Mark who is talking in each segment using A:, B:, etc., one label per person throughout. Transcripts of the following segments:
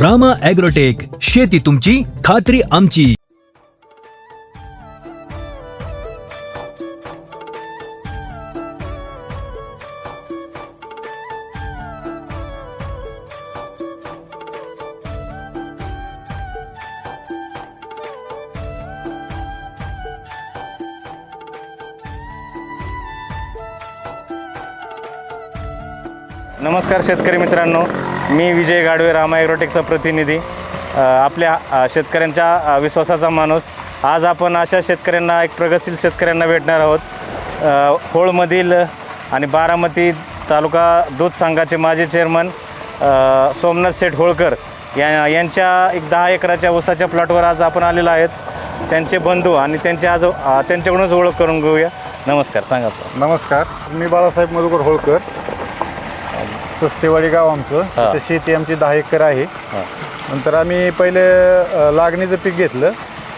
A: Rama agrotech शेती तुमची खात्री आमची.
B: नमस्कार शेतकरी मित्रांनो. मी विजय गाडवे रामा एग्रोटेकचा प्रतिनिधी. आपल्या शेतकऱ्यांच्या विश्वासाचा माणूस. आज आपण अशा शेतकऱ्यांना एक प्रगतशील शेतकऱ्यांना भेटणार आहोत. होळमधील आणि बारामती तालुका दूध संघाचे माजी चेअरमन सोमनाथ शेठ होळकर या यांच्या एक दहा एकराच्या ऊसाच्या प्लॉटवर आज आपण आलेलो आहेत. त्यांचे बंधू आणि त्यांचे आज त्यांच्याकडूनच ओळख करून घेऊया. नमस्कार सांगा.
C: नमस्कार. मी बाळासाहेब मधुकर होळकर. स्वस्तेवाडी गाव आमचं.
B: हा.
C: तिथे शेती आमची दहा एकर आहे.
B: हां.
C: नंतर आम्ही पहिले अ, लागणीचं पीक घेतलं.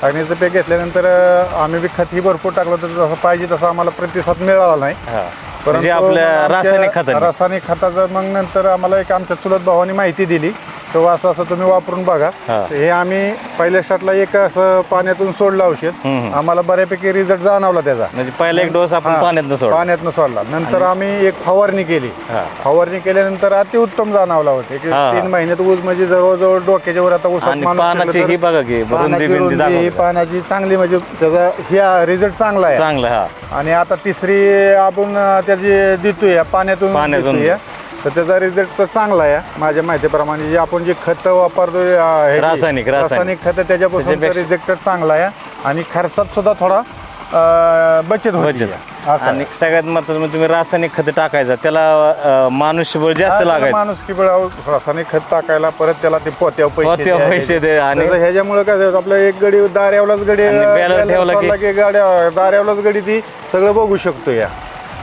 C: लागणीचं पीक घेतल्यानंतर अ, आम्ही बी खत ही भरपूर टाकलं तर जसं पाहिजे तसा आम्हाला प्रतिसाद मिळाला नाही.
B: हां.
C: परंतु
B: म्हणजे आपल्या
C: आमच्या
B: रासायनिक खताने.
C: रासायनिक खताचं मग नंतर आम्हाला एक आमच्या चुलत भावाने माहिती दिली. तेव्हा असं असं तुम्ही वापरून बघा
B: हा.
C: हे आम्ही पहिल्या स्टार्टला एक असं पाण्यातून सोडलं औषध. आम्हाला बऱ्यापैकी रिझल्ट जाणवला त्याचा
B: म्हणजे पहिला एक डोस आपण
C: हा,
B: पाण्यात सोड
C: पाण्यातनं सोडला नंतर आम्ही एक फवारणी केली
B: हा.
C: फवारणी केल्यानंतर अति उत्तम जाणवला होते की
B: हा.
C: तीन महिन्यात ऊस म्हणजे जवळजवळ डोक्याच्या वर आता
B: आणि पानाची
C: तर
B: ही बघा की रुंदी बिंदी.
C: पानाची चांगली म्हणजे त्याचा ह्या रिझल्ट चांगला आहे
B: चांगलं हा
C: आणि आता तिसरी आपण अं, त्याची देतोय पाण्यातून
B: पाण्यातून.
C: देतोय तर त्याचा रिझल्ट चांगला आहे. माझ्या माहितीप्रमाणे जे आपण जे खत ह्याची,
B: रासायनिक, रासायनिक.
C: रासायनिक खत त्याच्यापासून
B: त्याच्यापेक्षा-
C: रिझल्ट चांगला आहे. आणि खर्चात सुद्धा थोडा अं, बचत होती.
B: बचत. आणि सगळ्यात महत्वाचं म्हणजे तुम्ही रासायनिक खत टाकायचं. त्याला अं, मानुष्यबळ जास्त लागायचं.
C: माणूस की रासायनिक खत टाकायला परत त्याला ते पैसे
B: पोत्यावर. पैसे दे आणि-
C: ह्याच्यामुळे काय झालं, आपलं एक गडी दाऱ्यावलाच गडी
B: आणि बॅलर
C: बॅलर
B: ठेवला की-
C: दाऱ्यावलाच गडी ती सगळं बघू शकतो या.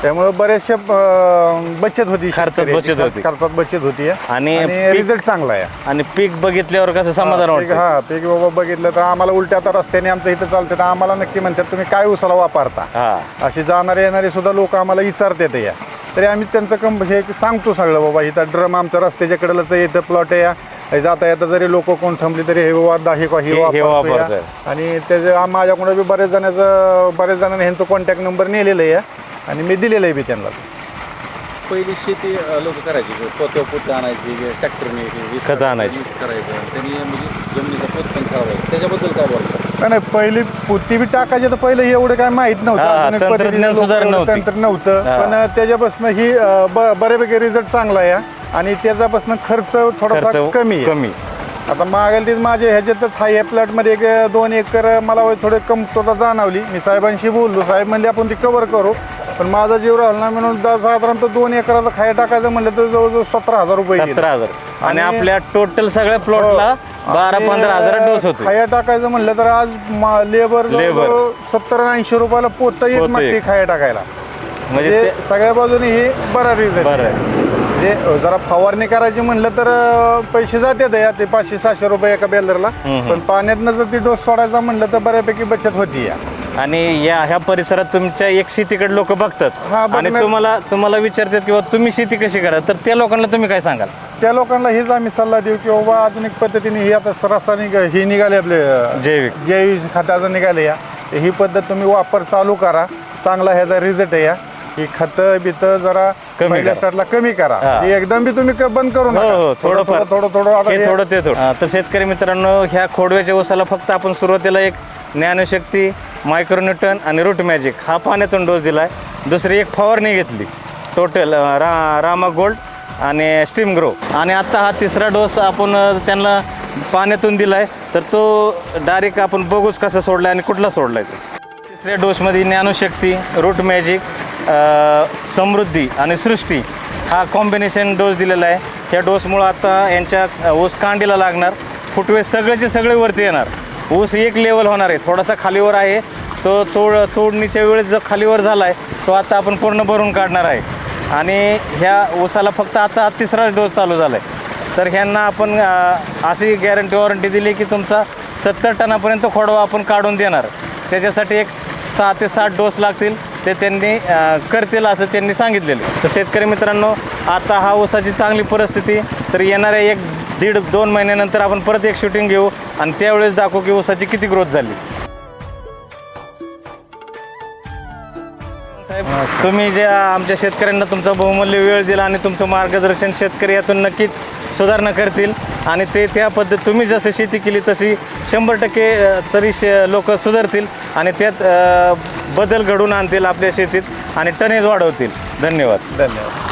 C: त्यामुळे बरेचशे बचत होती
B: खर्चात. बचत होती.
C: खर्चात बचत होती
B: आणि
C: रिझल्ट चांगला आहे
B: आणि पीक बघितल्यावर कसं समाधान वाटतं
C: हा पीक बाबा बघितलं तर आम्हाला उलट्या आता रस्त्याने आमचं इथं चालतं तर आम्हाला नक्की म्हणतात तुम्ही काय उसाला वापरता
B: हा
C: अशी जाणारे येणारे सुद्धा लोक आम्हाला विचारतात या तरी आम्ही त्यांचं कम हे सांगतो सगळं बाबा इथं ड्रम आमच्या रस्त्याच्या कडेलाच इथं प्लॉट आहे हे जाता येता जरी लोक कोण थांबली तरी हे वादा वापरतो. या. आणि त्याचे आम- माझ्याकडे बी बऱ्याच जणांचं बऱ्याच जणांनी ह्यांचं कॉन्टॅक्ट नंबर नेलेलं आहे आणि मी दिलेलं आहे बी त्यांना.
D: पहिली शेती लोक करायची पोत्या पोत आणायची ट्रॅक्टरने
B: खतं आणायची.
D: करायचं त्यांनी म्हणजे जमिनीचा पोत पण त्याच्याबद्दल काय बोलतो
C: नाही, नाही पहिली पुती बी टाकायची तर पहिले हे एवढं काय माहीत नव्हतं.
B: हा,
C: आधुनिक
B: तंत्रज्ञान
C: पद्धतीने
B: सुद्धा
C: लोकं एवढं
B: नव्हती.
C: तंत्र नव्हतं.
B: हा.
C: पण त्याच्यापासून ही अं, ब- बऱ्यापैकी रिझल्ट चांगला आहे आणि त्याच्यापासून खर्च थोडासा
B: खर्च
C: कमी आहे.
B: कमी.
C: आता मागेल तीच माझे ह्याच्यातच हाय या प्लॅटमध्ये एक दोन एकर मला थोडे कमतरता जाणवली. मी साहेबांशी बोललो. साहेब म्हणले आपण ती कव्हर करू. पण माझा जीव राहिला नाही म्हणून दा- साधारणतः दोन एकराचा खाया टाकायचं म्हणलं तर जवळजवळ सतरा हजार रुपये गेले.
B: सतरा हजार आणि
C: आणि-
B: आपल्या टोटल सगळ्या प्लॉटला बारा
C: आणि,
B: पंधरा हजार डोस होते
C: खाया टाकायचं म्हणलं तर आज लेबर
B: Labor.
C: सत्तर ऐंशी रुपयाला पोत येत
B: पोतं
C: मागते
B: एक.
C: खाया टाकायला
B: म्हणजे
C: म्हणजे
B: ते
C: सगळ्या बाजूने हे बरा रिझल्ट
B: बरं आहे.
C: म्हणजे जरा फवारणी करायची म्हणलं तर अं, पैसे जातात या ते पाचशे सहाशे रुपये एका बेलरला
B: हम्म.
C: पण पाण्यातनं जर ती डोस सोडायचा म्हणलं तर बऱ्यापैकी बचत होती या
B: आणि या ह्या परिसरात तुमच्या एक शेतीकडे लोक बघतात.
C: हा,
B: आणि. तुम्हाला तुम्हाला विचारतात किंवा तुम्ही शेती कशी करा तर त्या लोकांना तुम्ही काय सांगाल?
C: त्या लोकांना हेच आम्ही सल्ला देऊ की बाबा आधुनिक पद्धतीने ही आता रासायनिक ही निघाले आपले अं,
B: जैविक.
C: जैविक खताचं निघाले या. ही पद्धत तुम्ही वापर चालू करा. चांगला ह्याचा रिझल्ट आहे या. ही खतं बितं जरा
B: कमी
C: पहिल्या
B: करा.
C: स्टार्टला कमी करा.
B: हा.
C: हे एकदम बी तुम्ही क- बंद करू
B: हो हो
C: नका
B: थोडं
C: थोडं थोडं थोडं आता
B: हे
C: हे-
B: थोडं ते थोडं. हा, तर शेतकरी मित्रांनो ह्या खोडव्याच्या ऊसाला फक्त आपण सुरुवातीला एक ज्ञानशक्ती मायक्रोन्यूटन आणि रूट मॅजिक. हा पाण्यातून डोस दिला आहे दुसरी एक फवारणी घेतली. टोटल रा रामा गोल्ड आणि स्टीम ग्रो. आणि आत्ता हा तिसरा डोस आपण त्यांना पाण्यातून दिला आहे तर तो डायरेक्ट आपण बघूच कसा आहे आणि कुठला सोडलाय तो. तिसऱ्या डोसमध्ये ज्ञानशक्ती रूट मॅजिक समृद्धी आणि सृष्टी हा कॉम्बिनेशन डोस दिलेला आहे. ह्या डोसमुळं आता यांच्या ऊस कांडीला लागणार. फुटवे सगळेचे सगळे वरती येणार. ऊस एक लेवल होणार आहे. थोडासा खालीवर आहे. तो तोड तोडणीच्या वेळेस जो खालीवर झाला आहे तो आता आपण पूर्ण भरून काढणार आहे. आणि ह्या ऊसाला फक्त आता हा तिसरा डोस चालू झाला आहे तर ह्यांना आपण अशी गॅरंटी वॉरंटी दिली की तुमचा सत्तर टनापर्यंत खोडवा आपण काढून देणार. त्याच्यासाठी एक सहा ते सात डोस लागतील ते त्यांनी करतील असं त्यांनी सांगितलेलं. तर शेतकरी मित्रांनो आता हा ऊसाची चांगली परिस्थिती तर येणाऱ्या एक दीड दोन महिन्यानंतर आपण परत एक शूटिंग घेऊ आणि त्यावेळेस दाखवू की ऊसाची किती ग्रोथ झाली. तुम्ही जे आमच्या शेतकऱ्यांना तुमचा बहुमूल्य वेळ दिला आणि तुमचं मार्गदर्शन शेतकरी यातून नक्कीच सुधारणा करतील. आणि ते त्या पद्धत तुम्ही जसं शेती केली तशी शंभर टक्के तरी शे लोक सुधारतील आणि त्यात बदल घडून आणतील आपल्या शेतीत आणि टनेज वाढवतील. धन्यवाद.
C: धन्यवाद.